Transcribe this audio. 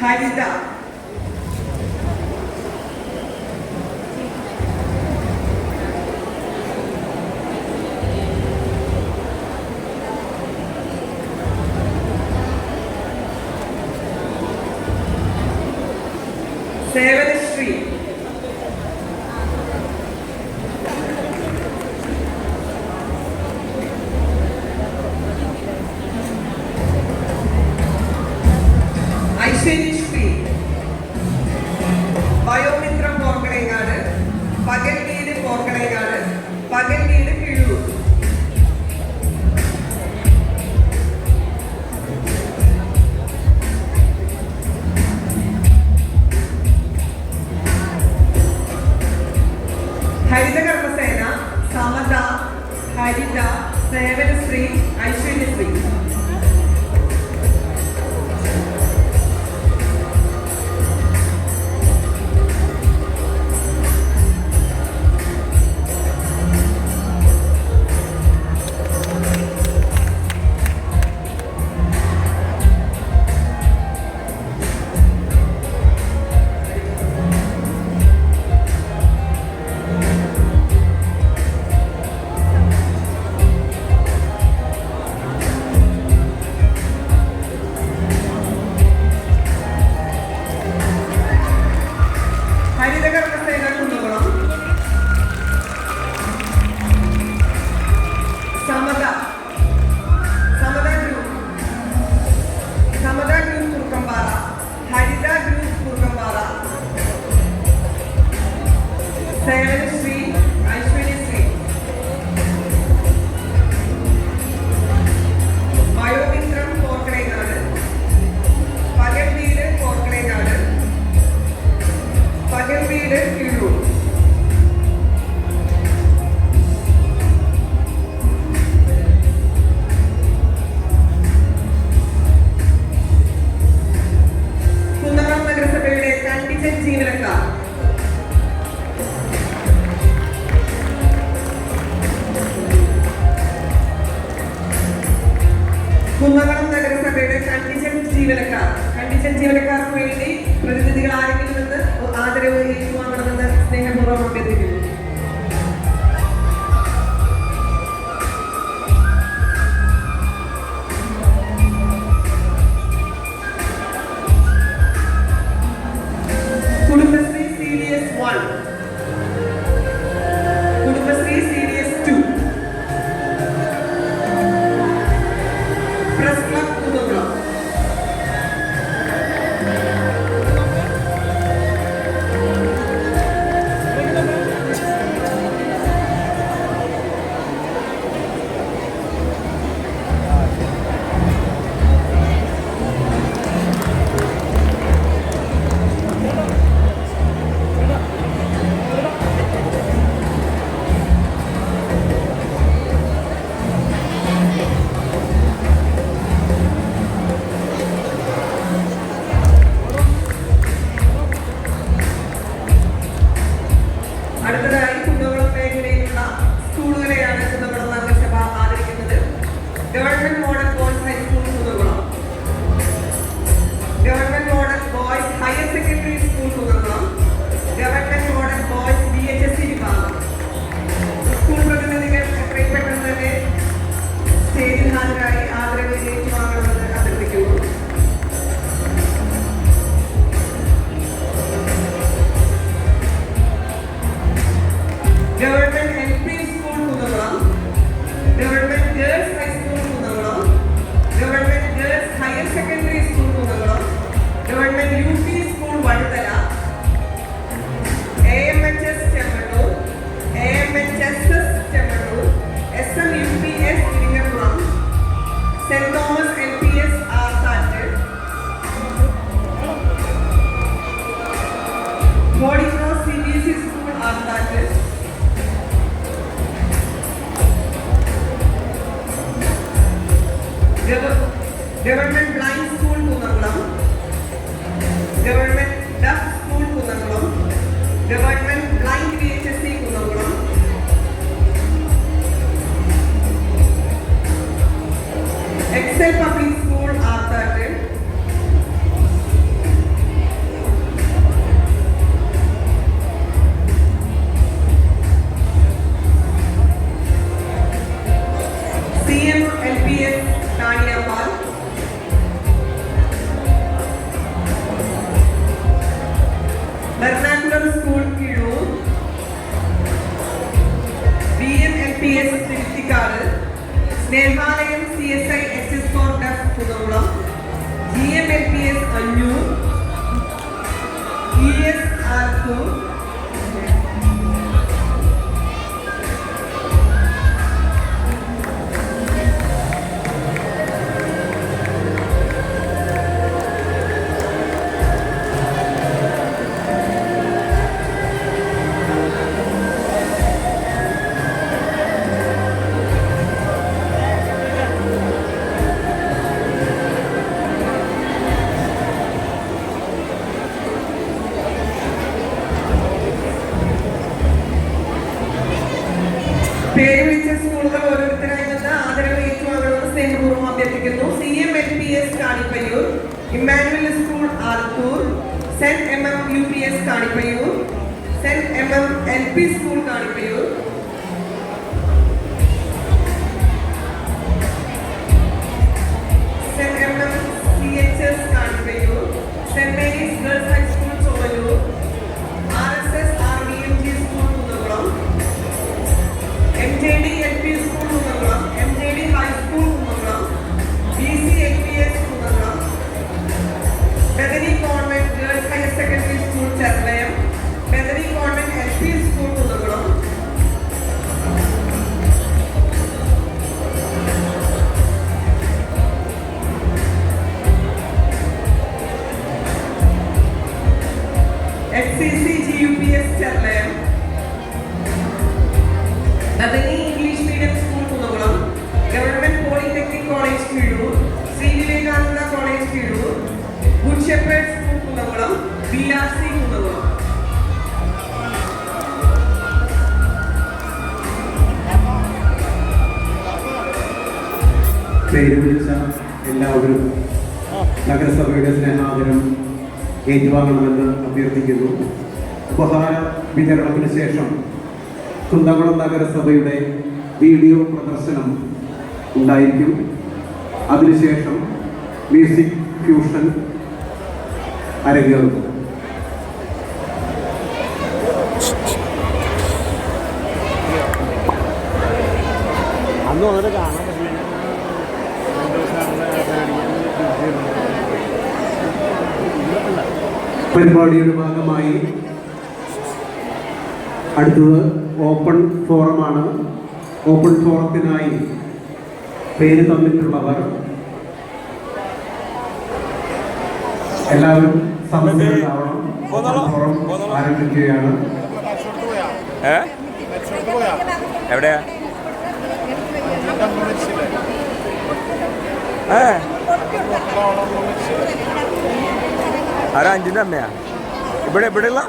Haritha. Sevanasree. Harithakarmasena Samatha Haritha Sevanasree Aishwaryasree Theatre Company There were men blind vernacular school Kizhoor B M L P S Thiruthikkad Snehalayam C S I S S for deaf Kunnamkulam G M L P S Anjoor E S Arkkoor പേര് വിളിച്ച സ്കൂളുകൾ ഓരോരുത്തരായി നിന്ന് ആദരവ് ഏറ്റുവാങ്ങണമെന്ന് സ്നേഹപൂർവം അഭ്യർത്ഥിക്കുന്നു. C M school Alathur saint M M U saint M M school Kanippayyur എല്ലാവരും നഗരസഭയുടെ സ്നേഹാദരം ഏറ്റുവാങ്ങണമെന്ന് അഭ്യർത്ഥിക്കുന്നു. ഉപഹാര വിതരണത്തിന് ശേഷം കുന്തകുളം നഗരസഭയുടെ വീഡിയോ പ്രദർശനം ഉണ്ടായിരിക്കും. അതിനുശേഷം മ്യൂസിക് ഫ്യൂഷൻ അരങ്ങേറും. പരിപാടിയുടെ ഭാഗമായി അടുത്തത് ഓപ്പൺ ഫോറമാണ്. ഓപ്പൺ ഫോറത്തിനായി പേര് തന്നിട്ടുള്ളവർ എല്ലാവരും ഓപ്പൺ ഫോറം ആരംഭിക്കുകയാണ്. എവിടെയാ? ഏ? ആരാ അമ്മയാ? ഇവിടെ ഉള്ള